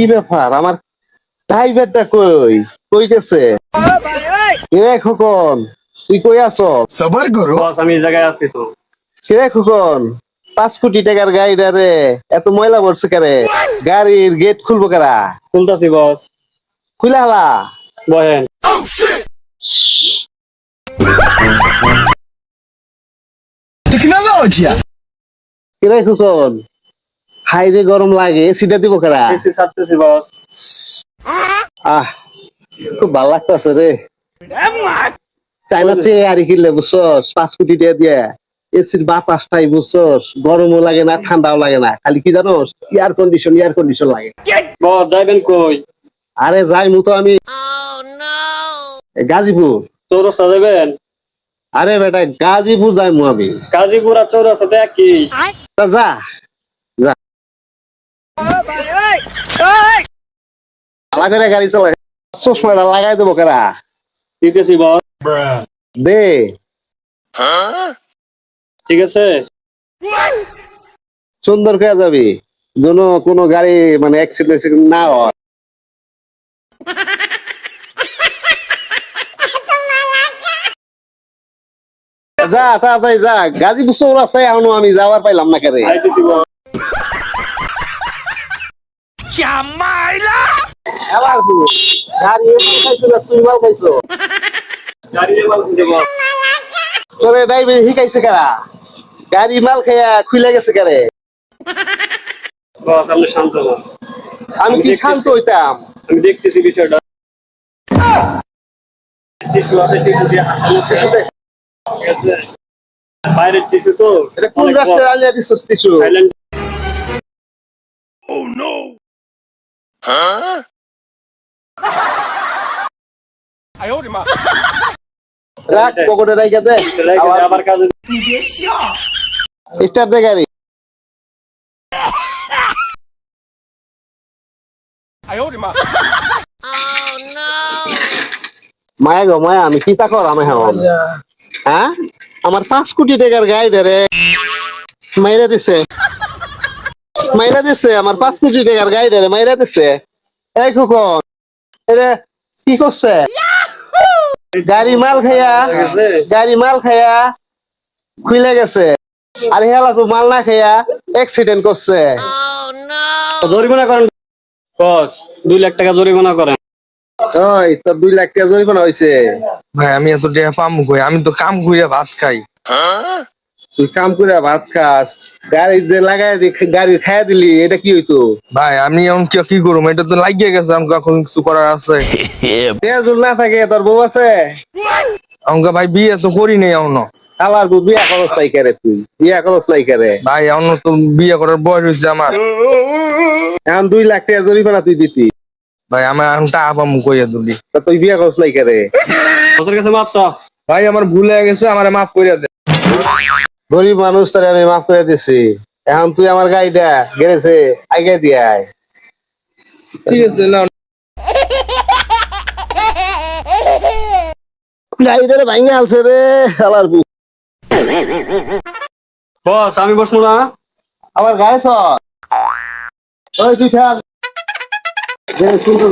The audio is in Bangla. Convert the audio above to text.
কি ব্যাপার? আমার ড্রাইভারটা কই? কই গেছে? এ খোকন? তুই কই আছো? সবার করো আমি জায়গায় আছি তো। কে খোকন? পাঁচ কোটি টাকার গাড়ি রে। এত ময়লা ভরছে কারে গাড়ির গেট খুলবো কারা খুলতাছি বস। খুলা হালা। বহেন টেকনোলজিয়া কিরে খোকন? হাইরে গরম লাগে এসিটা দিব কারা? এসি ছাড়তেছি বস আহ খুব ভালো লাগতেছে রে। চাইনাতে আরি কিনলে বুঝছস পাঁচ কোটি টাকা দিয়ে। এসির বাতাসটাই বুঝছস গরমও লাগে না ঠান্ডাও লাগে না। খালি কি জানোস এয়ার কন্ডিশন এয়ার কন্ডিশন লাগে। বস যাইবেন কই? আরে যাই মতো আমি। গাজীপুর। চৌরাস্তা যাবেন আরে বেটা গাজীপুর যাই মু আমি। গাজীপুর আর চৌরাস্তা একই। যা। আলা করে গাড়ি চালাই চশমাটা লাগাই দেবো কারা? দিতেছি বস দে। ঠিক আছে? সুন্দর করে যাবি। যেন কোনো গাড়ি মানে অ্যাক্সিডেন্ট না হয়। যা তাড়াতাড়ি যা। গাজীপুর চৌরাস্তায় এখনও আমি যাওয়ার পাইলাম না কেরে। বস এবার গাড়ি খাইছো না তুই মাল খাইছো? গাড়ি খুঁজে বস তোরে কারা? গাড়ি মাল খাইয়া খুলে গেছে কারে? বস আপনি শান্ত আমি কি শান্ত হইতাম? আমি দেখতেছি বিষয়টা। টিস্যু আছে টিস্যু দিয়ে? বাইরের টিস্যু তো এটা কোন রাস্তায় আলিয়া দিছিস কিছু রাখ পকেটে রাইখা দে আবার আবার কাজে স্টার্ট দে গাড়ি মায়া গো মায়া আমি কি তা কর আমি হন হ্যাঁ? আমার পাঁচ কোটি টাকার গাড়ি রে মাইরা দিছে। মাইরা দিছে আমার পাঁচ কোটি টাকার গাড়ি রে মাইরা দিছে। এই খোকন এরে কি করছে? গাড়ি মাল খাইয়া গাড়ি মাল খাইয়া খুলে গেছে। আর হেলা তো মাল না খাইয়া অ্যাক্সিডেন্ট করছে। জরিমানা করেন। বস দুই লাখ টাকা জরিমানা করেন। ওই তোর দুই লাখ টাকা জরিমানা হয়েছে ভাই আমি এত টাকা পামু কই? আমি তো কাম কইরা ভাত খাই। তুই কাম করে ভাত খাস গাড়ি যে লাগাই দি গাড়ি খাইয়া দিলি এটা কি হইতো? ভাই আমি এখন কি কি করব? এটা তো লাগিয়ে গেছে আমাকে এখন কিছু করার আছে। তেজুল না থাকে তোর বউ আছে? আমাকে ভাই বিয়ে তো করি নাই এখনও। আবার বউ বিয়া করস নাই করে তুই? বিয়া করস নাই করে? ভাই এখনও তো বিয়ে করার বয়স হয়েছে আমার। এখন দুই লাখ টাকা জরিমানা তুই দিতি। ভাই আমার এখন টাকা পামু কইয়া তুলি তা তুই বিয়া করস নাই করে? বসের কাছে মাপসা ভাই আমার ভুল হয়ে গেছে আমার মাফ কইরা দে। গরিব মানুষ তারে আমি মাফ করে দিছি। এখন তুই আমার গাড়িটা গেড়েছে আগে দিয়ে আয়। ঠিক আছে না ভাঙে আলছে রে শালার বউ বস আমি বসবো না। আমার গায়ে সর ওই তুই থাক। সুন্দর